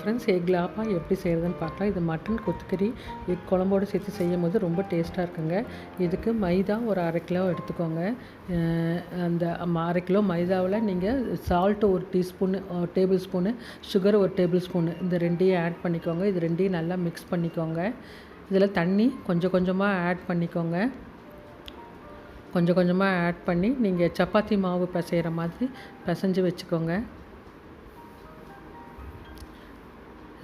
Friends egg லாப்பா எப்படி செய்கிறதுன்னு பார்க்கலாம். இது மட்டன் கொத்துக்கறி எக் குழம்போடு சேர்த்து செய்யும் போது ரொம்ப டேஸ்ட்டாக இருக்குங்க. இதுக்கு மைதா ஒரு அரை கிலோ எடுத்துக்கோங்க. அந்த அரை கிலோ மைதாவில் நீங்கள் சால்ட்டு ஒரு டீஸ்பூனு டேபிள் ஸ்பூனு சுகர் ஒரு டேபிள் ஸ்பூனு இந்த ரெண்டையும் ஆட் பண்ணிக்கோங்க. இது ரெண்டையும் நல்லா மிக்ஸ் பண்ணிக்கோங்க. இதில் தண்ணி கொஞ்சம் கொஞ்சமாக ஆட் பண்ணிக்கோங்க. கொஞ்சம் கொஞ்சமாக ஆட் பண்ணி நீங்கள் சப்பாத்தி மாவு பிசைகிற மாதிரி பிசைஞ்சு வச்சுக்கோங்க.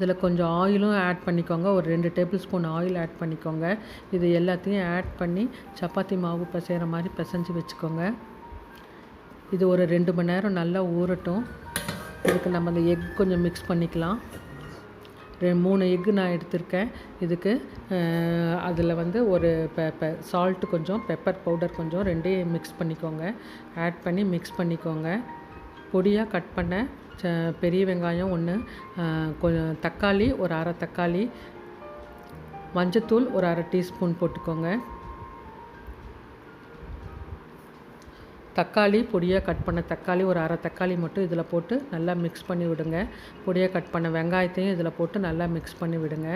இதில் கொஞ்சம் ஆயிலும் ஆட் பண்ணிக்கோங்க. ஒரு ரெண்டு டேபிள் ஸ்பூன் ஆயில் ஆட் பண்ணிக்கோங்க. இது எல்லாத்தையும் ஆட் பண்ணி சப்பாத்தி மாவு பிசைகிற மாதிரி பிசைஞ்சு வச்சுக்கோங்க. இது ஒரு ரெண்டு மணி நேரம் நல்லா ஊறட்டும். இதுக்கு நம்ம அந்த எக் கொஞ்சம் மிக்ஸ் பண்ணிக்கலாம். ரெ மூணு எக்கு நான் எடுத்திருக்கேன். இதுக்கு அதில் வந்து ஒரு பெ சால்ட்டு கொஞ்சம் பெப்பர் பவுடர் கொஞ்சம் ரெண்டையும் மிக்ஸ் பண்ணிக்கோங்க. ஆட் பண்ணி மிக்ஸ் பண்ணிக்கோங்க. பொடியாக கட் பண்ண பெரிய வெங்காயம் ஒன்று கொஞ்சம் தக்காளி ஒரு அரை தக்காளி மஞ்சத்தூள் ஒரு அரை டீஸ்பூன் போட்டுக்கோங்க. தக்காளி பொடியாக கட் பண்ண தக்காளி ஒரு அரை தக்காளி மட்டும் இதில் போட்டு நல்லா மிக்ஸ் பண்ணி விடுங்க. பொடியாக கட் பண்ண வெங்காயத்தையும் இதில் போட்டு நல்லா மிக்ஸ் பண்ணி விடுங்க.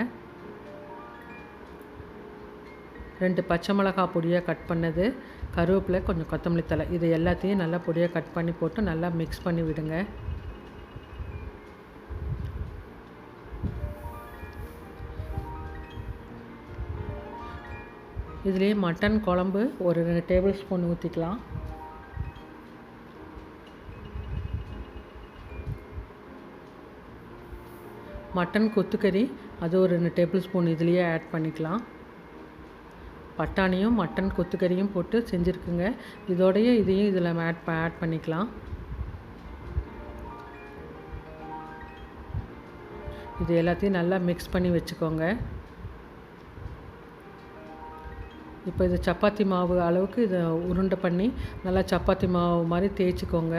ரெண்டு பச்சை மிளகாய் பொடியாக கட் பண்ணது கருவேப்பிலை கொஞ்சம் கொத்தமல்லி தழை இது எல்லாத்தையும் நல்லா பொடியாக கட் பண்ணி போட்டு நல்லா மிக்ஸ் பண்ணி விடுங்க. இதுலேயே மட்டன் குழம்பு ஒரு ரெண்டு டேபிள் ஸ்பூன் ஊற்றிக்கலாம் மட்டன் கொத்துக்கறி அது ஒரு ரெண்டு டேபிள் ஸ்பூன் இதுலேயே ஆட் பண்ணிக்கலாம். பட்டாணியும் மட்டன் கொத்துக்கறியும் போட்டு செஞ்சுருக்குங்க. இதோடைய இதையும் இதில் ஆட் ஆட் பண்ணிக்கலாம். இது எல்லாத்தையும் நல்லா மிக்ஸ் பண்ணி வச்சுக்கோங்க. இப்போ இது சப்பாத்தி மாவு அளவுக்கு இதை உருண்டை பண்ணி நல்லா சப்பாத்தி மாவு மாதிரி தேய்ச்சிக்கோங்க.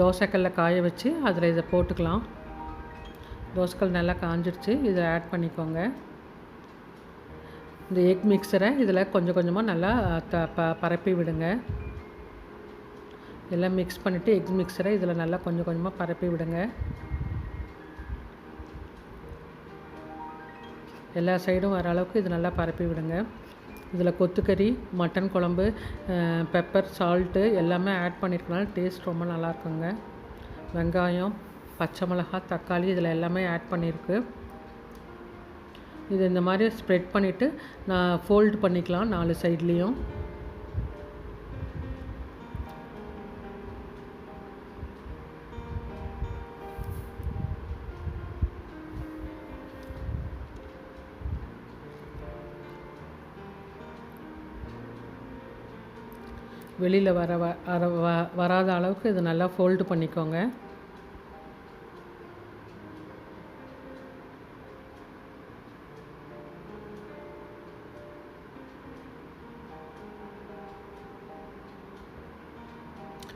தோசைக்கல்ல காய வச்சு அதில் இதை போட்டுக்கலாம். தோசைக்கல் நல்லா காஞ்சிடுச்சு இதை ஆட் பண்ணிக்கோங்க. இந்த எக் மிக்சரை இதில் கொஞ்சம் கொஞ்சமாக நல்லா த ப பரப்பி விடுங்க. எல்லாம் மிக்ஸ் பண்ணிவிட்டு எக் மிக்சரை இதில் நல்லா கொஞ்சம் கொஞ்சமாக பரப்பி விடுங்க. எல்லா சைடும் வர அளவுக்கு இது நல்லா பரப்பி விடுங்க. இதில் கொத்துக்கறி மட்டன் குழம்பு பெப்பர் சால்ட்டு எல்லாமே ஆட் பண்ணியிருக்கனால டேஸ்ட் ரொம்ப நல்லாயிருக்குங்க வெங்காயம் பச்சை மிளகாய் தக்காளி இதில் எல்லாமே ஆட் பண்ணியிருக்கு இது இந்த மாதிரி ஸ்ப்ரெட் பண்ணிவிட்டு நான் ஃபோல்டு பண்ணிக்கலாம் நாலு சைட்லேயும் வெளியில் வர வர வ- வராத அளவுக்கு இது நல்லா ஃபோல்டு பண்ணிக்கோங்க.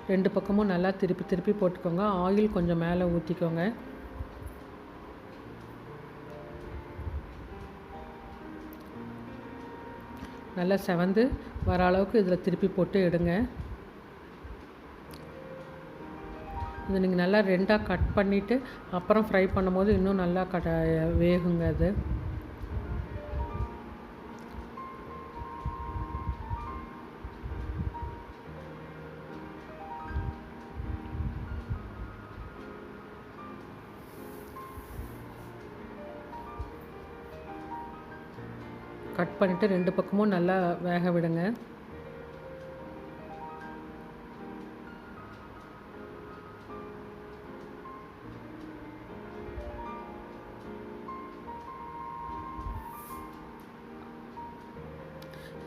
ரெண்டு பக்கமும் நல்லா திருப்பி திருப்பி போட்டுக்கோங்க. ஆயில் கொஞ்சம் மேலே ஊற்றிக்கோங்க நல்லா செவந்து வர அளவுக்கு இதில் திருப்பி போட்டு எடுங்க. இது நீங்கள் நல்லா ரெண்டாக கட் பண்ணிவிட்டு அப்புறம் ஃப்ரை பண்ணும்போது இன்னும் நல்லா கட வேகுங்க அது. கட் பண்ணிவிட்டு ரெண்டு பக்கமும் நல்லா வேக விடுங்க.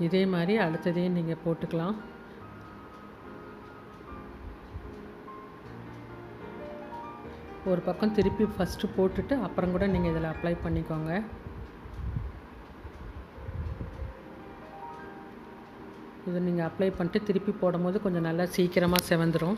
இதே மாதிரி அடுத்ததையும் நீங்கள் போட்டுக்கலாம். ஒரு பக்கம் திருப்பி ஃபஸ்ட்டு போட்டுட்டு அப்புறம் கூட நீங்கள் இதில் அப்ளை பண்ணிக்கோங்க. இதை நீங்கள் அப்ளை பண்ணிட்டு திருப்பி போடும்போது கொஞ்சம் நல்லா சீக்கிரமாக செவந்துடும்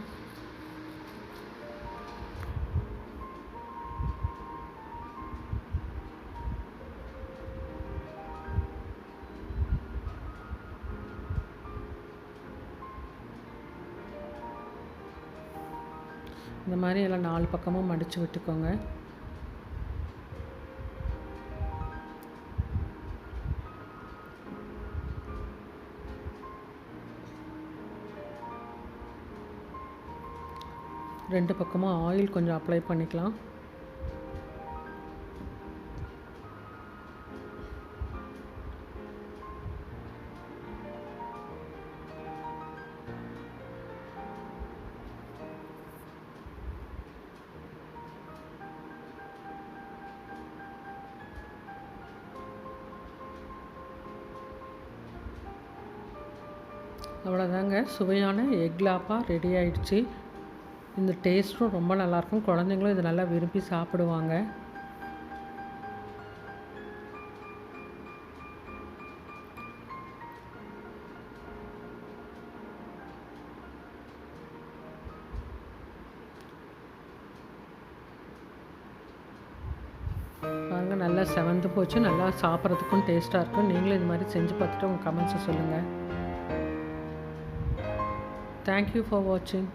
இந்த மாதிரி எல்லாம் நாலு பக்கமும் மடித்து விட்டுக்கோங்க. ரெண்டு பக்கமும் ஆயில் கொஞ்சம் அப்ளை பண்ணிக்கலாம். அவ்வளோதாங்க சுவையான எக் லாப்பா ரெடி ஆயிடுச்சு. இந்த டேஸ்ட்டும் ரொம்ப நல்லாயிருக்கும். குழந்தைங்களும் இதை நல்லா விரும்பி சாப்பிடுவாங்க. பாருங்கள் நல்லா செவந்து போச்சு. நல்லா சாப்பிட்றதுக்கும் டேஸ்ட்டாக இருக்கும். நீங்களும் இது மாதிரி செஞ்சு பார்த்துட்டு உங்கள் கமெண்ட்ஸை சொல்லுங்கள் தேங்க்யூ ஃபார் வாட்சிங்